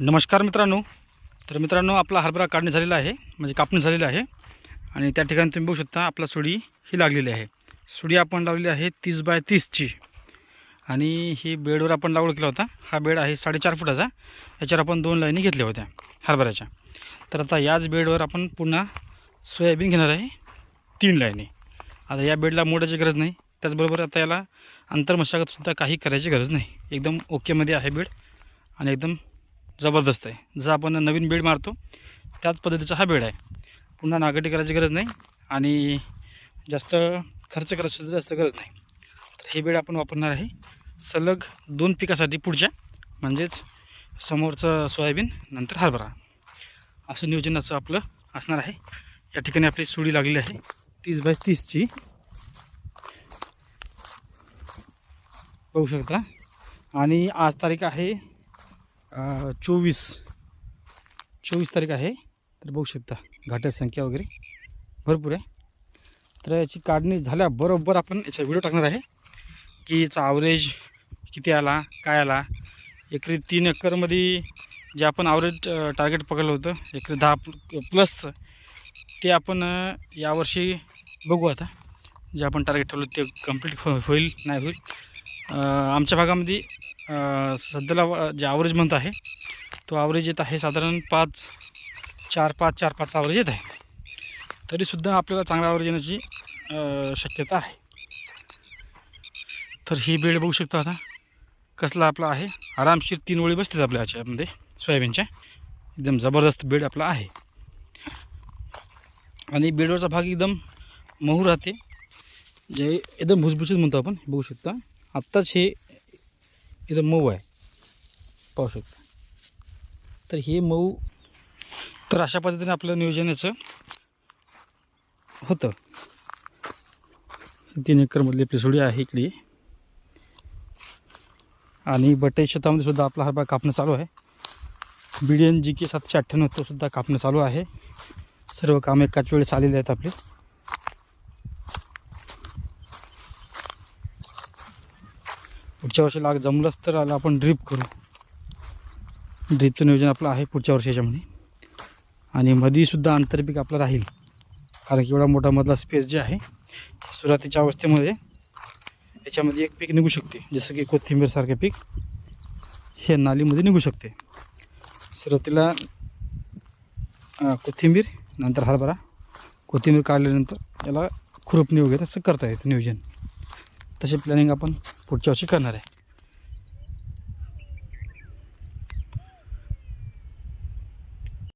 नमस्कार मित्रांनो. तर मित्रांनो आपला हरभरा काढणी झालेला आहे. म्हणजे कापणी झालेली आहे. आणि त्या ठिकाणी तुम्ही बघू शकता आपला सुडी ही लागलेली आहे. सुडी आपण लावलेली आहे तीस बाय तीसची. आणि ही बेडवर आपण लागवड केला होता. हा बेड आहे साडेचार फुटाचा. याच्यावर आपण दोन लाईनी घेतल्या होत्या हरभऱ्याच्या. तर आता याच बेडवर आपण पुन्हा सोयाबीन घेणार आहे तीन लाईनी. आता या बेडला मोडायची गरज नाही. त्याचबरोबर आता याला अंतर्मशागतसुद्धा काही करायची गरज नाही. एकदम ओकेमध्ये आहे बेड. आणि एकदम जबरदस्त आहे. जर आपण नवीन बेड मारतो त्याच पद्धतीचा हा बेड आहे. पुन्हा नागटी करायची गरज नाही आणि जास्त खर्च करायची जास्त गरज नाही. तर हे बेड आपण वापरणार आहे सलग दोन पिकासाठी पुढच्या म्हणजेच समोरचं सोयाबीन नंतर हरभरा. असं नियोजनाचं आपलं असणार आहे. या ठिकाणी आपली सुडी लागलेली आहे. तीस बाय तीसची. बघू शकता. आणि आज तारीख आहे चोवीस चोवीस तारीख आहे तर बघू शकता घाटाची संख्या वगैरे भरपूर आहे. तर याची काढणी झाल्याबरोबर आपण याचा व्हिडिओ टाकणार आहे की याचा ॲव्हरेज किती आला काय आला. एकरी तीन एकरमध्ये जे आपण आवरेज टार्गेट पकडलं होतं एकरी दहा प्ल प्लसचं ते आपण यावर्षी बघू आता. जे आपण टार्गेट ठेवलं ते कंप्लीट हो-, होईल नाही होईल. आमच्या भागामध्ये सध्याला जे ॲव्हरेज म्हणत आहे तो ॲव्हरेज येत आहे साधारण पाच चार पाच चार पाच ॲव्हरेज येत आहे. तरीसुद्धा आपल्याला चांगला ॲव्हरेज येण्याची शक्यता आहे. तर ही बेड बघू शकता आता कसला आपला आहे. आरामशीर तीन ओळी बसतात आपल्या याच्यामध्ये सोयाबीनच्या. एकदम जबरदस्त बेड आपला आहे. आणि बेडवरचा भाग एकदम मऊ राहते. जे एकदम भुसभुशीत म्हणतो आपण बघू शकता. आत्ताच हे इथं मऊ आहे. पाहू शकता. तर हे मऊ तर अशा पद्धतीने आपलं नियोजन याचं होतं. तीन एकरमधली आपली सोडी आहे इकडे. आणि बटे शेतामध्ये सुद्धा आपला हरभरा कापणं चालू आहे. बी डी एन जी के सातशे अठ्ठ्याण्णव तो सुद्धा कापणं चालू आहे. सर्व कामं एकाच वेळेस आलेले आहेत आपले. पुढच्या वर्षी लाग जमलंच तर आला आपण ड्रीप करू. ड्रीपचं नियोजन आपलं आहे पुढच्या वर्षी याच्यामध्ये. आणि मधीसुद्धा आंतरपीक आपलं राहील. कारण की एवढा मोठा मधला स्पेस जे आहे सुरुवातीच्या अवस्थेमध्ये याच्यामध्ये एक पीक निघू शकते. जसं की कोथिंबीरसारखे पीक हे नालीमध्ये निघू शकते. सुरुवातीला कोथिंबीर नंतर हरभरा कोथिंबीर काढल्यानंतर याला खुरपणी वगैरे असं करता येतं नियोजन. तसे प्लॅनिंग आपण पुढच्या वर्षी करणार आहे.